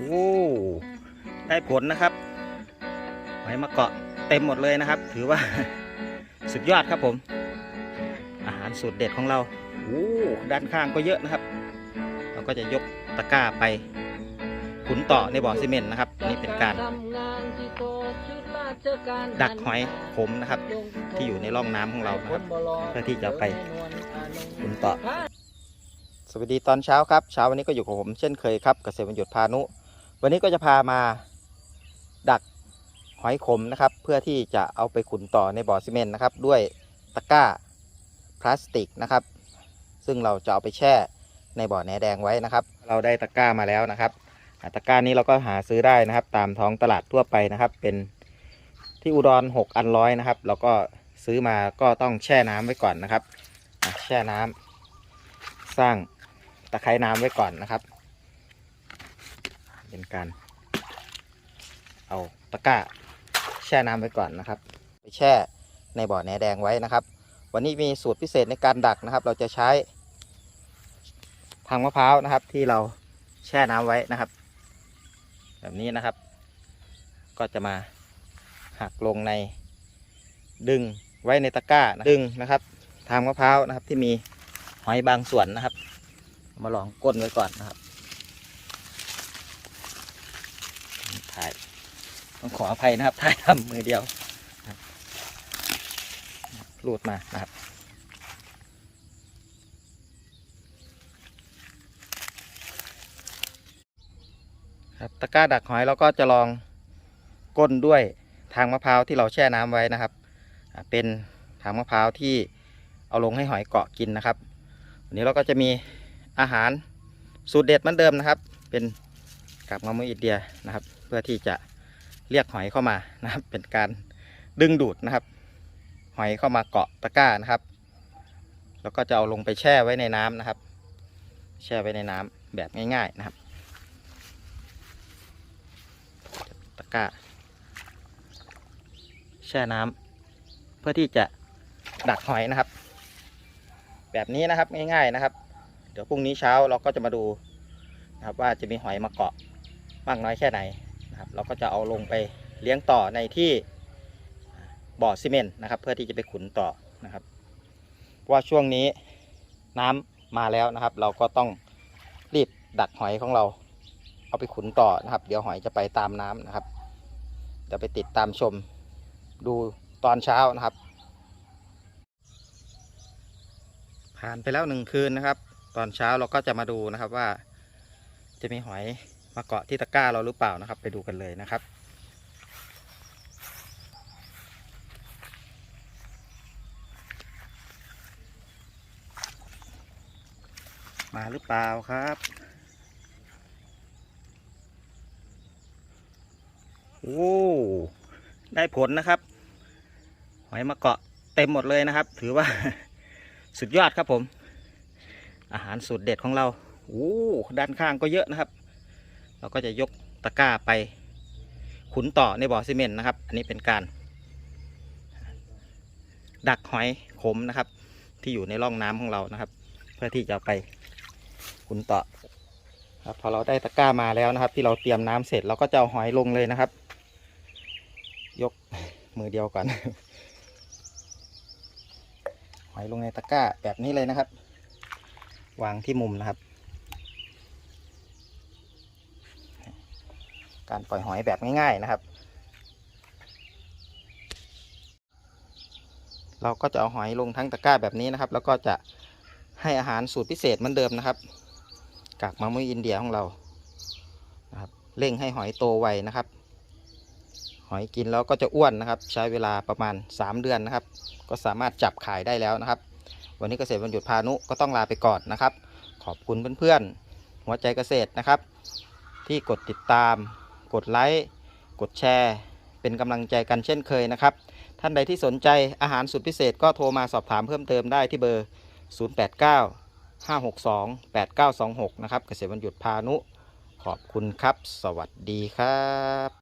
โอ้ได้ผลนะครับหอยมาเกาะเต็มหมดเลยนะครับ ถือว่าสุดยอดครับผม อาหารสูตรเด็ดของเราโอ้ด้านข้างก็เยอะนะครับ เราก็จะยกตะกร้าไปขุนต่อในบ่อซีเมนต์นะครับ นี่เป็นการดักหอยขมนะครับ ที่อยู่ในร่องน้ำของเรานะครับเพื่อที่จะไปขุนต่อสวัสดีตอนเช้าครับ เช้าวันนี้ก็อยู่กับผมเช่นเคยครับ เกษตรบรรยุทธ์พานุ วันนี้ก็จะพามาดักหอยขมนะครับ เพื่อที่จะเอาไปขุนต่อในบ่อซีเมนต์นะครับ ด้วยตะกร้าพลาสติกนะครับ ซึ่งเราจะเอาไปแช่ในบ่อแหนแดงไว้นะครับ เราได้ตะกร้ามาแล้วนะครับตะกร้านี้เราก็หาซื้อได้นะครับ ตามท้องตลาดทั่วไปนะครับ เป็นที่อุดร6อันร้อยนะครับเราก็ซื้อมาก็ต้องแช่น้ำไว้ก่อนนะครับ แช่น้ำสร้างตะไคร้น้ำไว้ก่อนนะครับ เป็นการ เอาตะกร้าแช่น้ำไว้ก่อนนะครับ ไปแช่ในบ่อแหนแดงไว้นะครับ วันนี้มีสูตรพิเศษในการดักนะครับ เราจะใช้ทางมะพร้าวนะครับ ที่เราแช่น้ำไว้นะครับ แบบนี้นะครับ ก็จะมาหักลงในดึงไว้ในตะกร้านะดึงนะครับทางมะพร้าวนะครับที่มีหอยบางส่วนนะครับ มาลองก้นไว้ก่อนนะครับ ถ่ายต้องขออภัยนะครับถ่ายทำมือเดียวรูดมานะครับครับตะกร้าดักหอยเราก็จะลองก้นด้วยทางมะพร้าวที่เราแช่น้ำไว้นะครับ เป็นทางมะพร้าวที่เอาลงให้หอยเกาะกินนะครับ วันนี้เราก็จะมีอาหารสูตรเด็ดเหมือนเดิมนะครับ เป็นกาบมะม่วงอินเดียนะครับ พื่อที่จะเรียกหอยเข้ามานะครับ เป็นการดึงดูดนะครับ หอยเข้ามาเกาะตะกร้านะครับ แล้วก็จะเอาลงไปแช่ไว้ในน้ำนะครับ แช่ไว้ในน้ำแบบง่าย ๆนะครับ ตะกร้า แช่น้ำเพื่อที่จะดักหอยนะครับ แบบนี้นะครับง่ายๆนะครับ เดี๋ยวพรุ่งนี้เช้าเราก็จะมาดูนะครับว่าจะมีหอยมาเกาะมากน้อยแค่ไหน นะครับ เราก็จะเอาลงไปเลี้ยงต่อในที่บ่อซีเมนต์นะครับ เพื่อที่จะไปขุนต่อนะครับเพราะว่าช่วงนี้น้ำมาแล้วนะครับ เราก็ต้องรีบดักหอยของเรา เอาไปขุนต่อนะครับ เดี๋ยวหอยจะไปตามน้ำนะครับเดี๋ยวไปติดตามชมดูตอนเช้านะครับ ผ่านไปแล้วหนึ่งคืนนะครับ ตอนเช้าเราก็จะมาดูนะครับว่าจะมีหอย มาเกาะที่ตะกร้าเราหรือเปล่านะครับ ไปดูกันเลยนะครับ มาหรือเปล่าครับโอ้ได้ผลนะครับหอยมาเกาะเต็มหมดเลยนะครับ ถือว่า สุดยอดครับผม อาหารสูตรเด็ดของเราโอ้ด้านข้างก็เยอะนะครับ เราก็จะยกตะกร้าไปขุนต่อในบ่อซีเมนต์นะครับ อันนี้เป็นการ ดักหอยขมนะครับ ที่อยู่ในร่องน้ำของเรานะครับ เพื่อที่จะไปขุนต่อครับพอเราได้ตะกร้ามาแล้วนะครับ ที่เราเตรียมน้ำเสร็จเราก็จะเอาหอยลงเลยนะครับ ยกมือเดียวก่อนหอยลงในตะกร้าแบบนี้เลยนะครับ วางที่มุมนะครับ การปล่อยหอยแบบง่าย ๆนะครับ เราก็จะเอาหอยลงทั้งตะกร้าแบบนี้นะครับ แล้วก็จะให้อาหารสูตรพิเศษเหมือนเดิมนะครับกากมะม่วงอินเดียของเรานะครับเร่งให้หอยโตไวนะครับ หอยกินแล้วก็จะอ้วนนะครับ ใช้เวลาประมาณ 3 เดือนนะครับ ก็สามารถจับขายได้แล้วนะครับ วันนี้เกษตรบรรยุพานุก็ต้องลาไปก่อนนะครับ ขอบคุณเพื่อนๆหัวใจเกษตรนะครับ ที่กดติดตาม กดไลค์กดแชร์ เป็นกำลังใจกันเช่นเคยนะครับ ท่านใดที่สนใจอาหารสุดพิเศษก็โทรมาสอบถามเพิ่มเติมได้ที่เบอร์ 089 562 8926 นะครับเกษตรบรรยุทธพานุ ขอบคุณครับ สวัสดีครับ